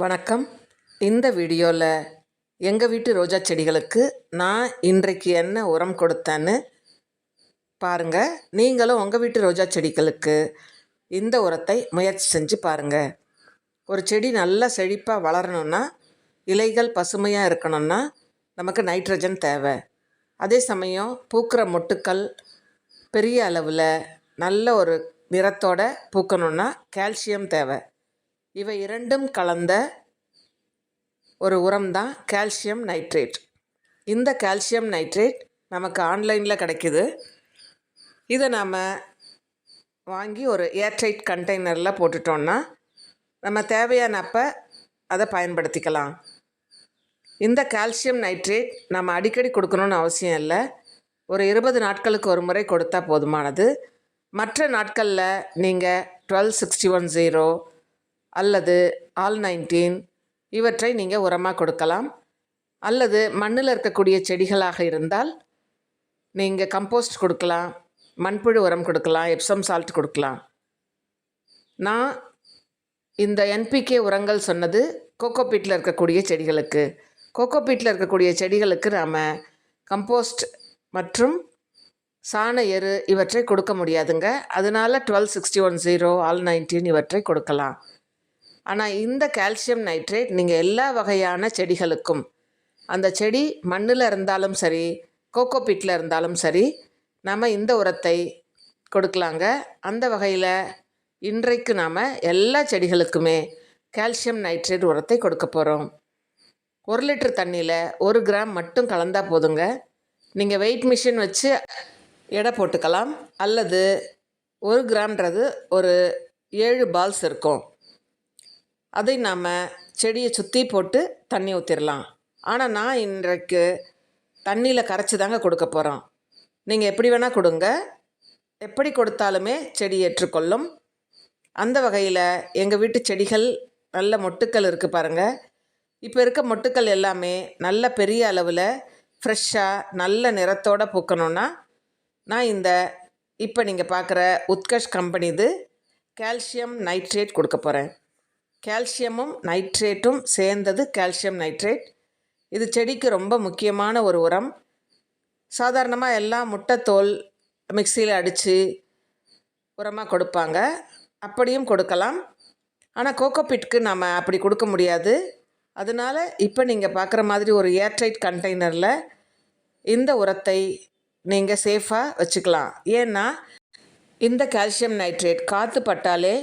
வணக்கம். இந்த வீடியோவில் எங்கள் வீட்டு ரோஜா செடிகளுக்கு நான் இன்றைக்கு என்ன உரம் கொடுத்தேன்னு பாருங்கள் நீங்களும் உங்கள் வீட்டு ரோஜா செடிகளுக்கு இந்த உரத்தை முயற்சி செஞ்சு பாருங்கள் ஒரு செடி நல்லா செழிப்பாக வளரணும்னா இலைகள் பசுமையாக இருக்கணும்னா நமக்கு நைட்ரஜன் தேவை. அதே சமயம் பூக்கிற மொட்டுக்கள் பெரிய அளவில் நல்ல ஒரு நிறத்தோட பூக்கணும்னா கால்சியம் தேவை. இவை இரண்டும் கலந்த ஒரு உரம் தான் கால்சியம் நைட்ரேட் இந்த கால்சியம் நைட்ரேட் நமக்கு ஆன்லைனில் கிடைக்குது. இதை நாம் வாங்கி ஒரு ஏர்டைட் கண்டெய்னரில் போட்டுட்டோன்னா நம்ம தேவையான அப்போ அதை பயன்படுத்திக்கலாம். இந்த கால்சியம் நைட்ரேட் நம்ம அடிக்கடி கொடுக்கணுன்னு அவசியம் இல்லை. ஒரு இருபது நாட்களுக்கு ஒரு முறை கொடுத்தா போதுமானது. மற்ற நாட்களில் நீங்கள் டுவெல் சிக்ஸ்டி ஒன் ஜீரோ அல்லது ஆல் நைன்டீன் இவற்றை நீங்கள் உரமாக கொடுக்கலாம். அல்லது மண்ணில் இருக்கக்கூடிய செடிகளாக இருந்தால் நீங்கள் கம்போஸ்ட் கொடுக்கலாம். மண்புழு உரம் கொடுக்கலாம். எப்சம் சால்ட் கொடுக்கலாம். நான் இந்த என்பிகே உரங்கள் சொன்னது கோகோபீட்டில் இருக்கக்கூடிய செடிகளுக்கு. கோகோபீட்டில் இருக்கக்கூடிய செடிகளுக்கு நாம் கம்போஸ்ட் மற்றும் சாண எரு இவற்றை கொடுக்க முடியாதுங்க. அதனால் twelve sixty one zero all nineteen இவற்றை கொடுக்கலாம். ஆனால் இந்த கால்சியம் நைட்ரேட் நீங்கள் எல்லா வகையான செடிகளுக்கும் அந்த செடி மண்ணில் இருந்தாலும் சரி கோகோபீட்டில் இருந்தாலும் சரி நம்ம இந்த உரத்தை கொடுக்கலாங்க. அந்த வகையில் இன்றைக்கு நாம் எல்லா செடிகளுக்குமே கால்சியம் நைட்ரேட் உரத்தை கொடுக்க போகிறோம் ஒரு லிட்டர் தண்ணியில் ஒரு கிராம் மட்டும் கலந்தால் போதுங்க. நீங்கள் வெயிட் மிஷின் வச்சு எடை போட்டுக்கலாம். அல்லது ஒரு கிராம்ன்றது ஒரு ஏழு பால்ஸ் இருக்கும். அதை நாம் செடியை சுற்றி போட்டு தண்ணி ஊற்றிடலாம் ஆனால் நான் இன்றைக்கு தண்ணியில் கரைச்சி தாங்க கொடுக்க போகிறோம் நீங்கள் எப்படி வேணால் கொடுங்க. எப்படி கொடுத்தாலுமே செடி ஏற்றுக்கொள்ளும். அந்த வகையில் எங்கள் வீட்டு செடிகள் நல்ல மொட்டுக்கள் இருக்குது பாருங்கள் இப்போ இருக்க மொட்டுக்கள் எல்லாமே நல்ல பெரிய அளவில் ஃப்ரெஷ்ஷாக நல்ல நிறத்தோடு பூக்கணுன்னா நான் இந்த இப்போ நீங்கள் பார்க்குற உத்கர்ஷ் கம்பெனி இது கால்சியம் நைட்ரேட் கொடுக்க போகிறேன் கால்சியமும் நைட்ரேட்டும் சேர்ந்தது கால்சியம் நைட்ரேட். இது செடிக்கு ரொம்ப முக்கியமான ஒரு உரம். சாதாரணமாக எல்லாம் முட்டைத்தோல் மிக்சியில் அடித்து உரமாக கொடுப்பாங்க. அப்படியும் கொடுக்கலாம். ஆனால் கோகோபிட்க்கு நம்ம அப்படி கொடுக்க முடியாது. அதனால் இப்போ நீங்கள் பார்க்குற மாதிரி ஒரு ஏர்டைட் கண்டெய்னரில் இந்த உரத்தை நீங்கள் சேஃபாக வச்சுக்கலாம். ஏன்னா இந்த கால்சியம் நைட்ரேட் காற்று பட்டாலே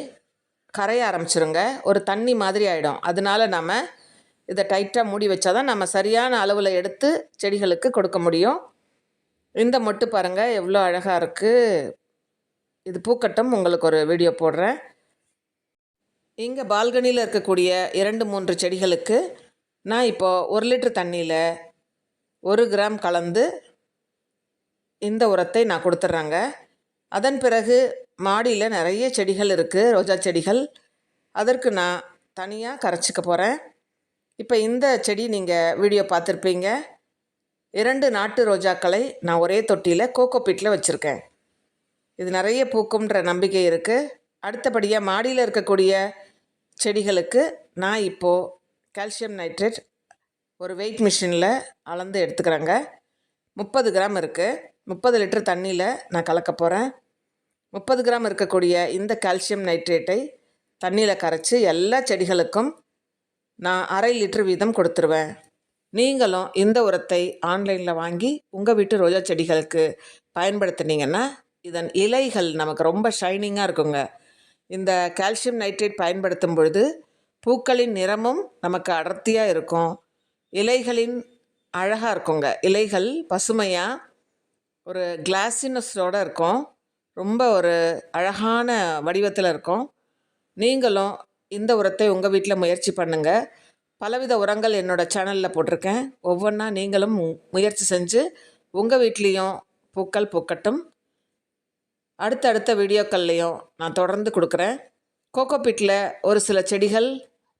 கரைய ஆரம்பிச்சிருங்க. ஒரு தண்ணி மாதிரி ஆகிடும் அதனால நம்ம இதை டைட்டாக மூடி வச்சா தான் நம்ம சரியான அளவில் எடுத்து செடிகளுக்கு கொடுக்க முடியும். இந்த மொட்டு பாருங்கள் எவ்வளோ அழகாக இருக்குது இது பூக்கட்டும் உங்களுக்கு ஒரு வீடியோ போடுறேன். இங்கே பால்கனியில் இருக்கக்கூடிய இரண்டு மூன்று செடிகளுக்கு நான் இப்போது ஒரு லிட்டர் தண்ணியில் ஒரு கிராம் கலந்து இந்த உரத்தை நான் கொடுத்துட்றேங்க. அதன் பிறகு மாடியில் நிறைய செடிகள் இருக்குது ரோஜா செடிகள். அதற்கு நான் தனியாக கரைச்சிக்க போகிறேன் இப்போ இந்த செடி நீங்கள் வீடியோ பார்த்துருப்பீங்க. இரண்டு நாட்டு ரோஜாக்களை நான் ஒரே தொட்டியில் கோகோ பீட்டில் வச்சுருக்கேன். இது நிறைய பூக்கும்ன்ற நம்பிக்கை இருக்குது அடுத்தபடியாக மாடியில் இருக்கக்கூடிய செடிகளுக்கு நான் இப்போது கால்சியம் நைட்ரேட் ஒரு வெயிட் மிஷினில் அளந்து எடுத்துக்கிறேங்க. முப்பது கிராம் இருக்குது முப்பது லிட்டர் தண்ணியில் நான் கலக்க போகிறேன் முப்பது கிராம் இருக்கக்கூடிய இந்த கால்சியம் நைட்ரேட்டை தண்ணியில் கரைச்சி எல்லா செடிகளுக்கும் நான் அரை லிட்டர் வீதம் கொடுத்துருவேன். நீங்களும் இந்த உரத்தை ஆன்லைனில் வாங்கி உங்கள் வீட்டு ரோஜா செடிகளுக்கு பயன்படுத்தினீங்கன்னா இதன் இலைகள் நமக்கு ரொம்ப ஷைனிங்காக இருக்குங்க. இந்த கால்சியம் நைட்ரேட் பயன்படுத்தும் பொழுது பூக்களின் நிறமும் நமக்கு அடர்த்தியாக இருக்கும். இலைகளின் அழகாக இருக்குங்க. இலைகள் பசுமையாக ஒரு கிளாசினஸோடு இருக்கும். ரொம்ப ஒரு அழகான வடிவத்தில் இருக்கும். நீங்களும் இந்த உரத்தை உங்கள் வீட்டில் முயற்சி பண்ணுங்கள் பலவித உரங்கள் என்னோடய சேனலில் போட்டிருக்கேன். ஒவ்வொன்றா நீங்களும் முயற்சி செஞ்சு உங்கள் வீட்லேயும் பூக்கள் பூக்கட்டும். அடுத்தடுத்த வீடியோக்கள்லேயும் நான் தொடர்ந்து கொடுக்குறேன். கோகோபீட்டில் ஒரு சில செடிகள்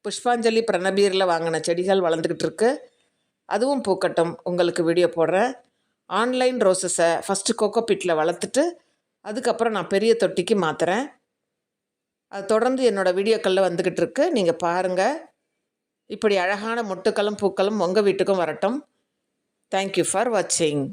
புஷ்பாஞ்சலி பிரணபீரில் வாங்கின செடிகள் வளர்ந்துக்கிட்டு இருக்கு. அதுவும் பூக்கட்டும். உங்களுக்கு வீடியோ போடுறேன். ஆன்லைன் ரோசஸை ஃபஸ்ட்டு கோகோபீட்டில் வளர்த்துட்டு அதுக்கப்புறம் நான் பெரிய தொட்டிக்கு மாற்றுறேன் அது தொடர்ந்து என்னோடய வீடியோக்களில் வந்துக்கிட்டு இருக்கு. நீங்கள் பாருங்கள் இப்படி அழகான மொட்டுக்களும் பூக்களும் உங்கள் வீட்டுக்கும் வரட்டும். தேங்க்யூ ஃபார் வாட்சிங்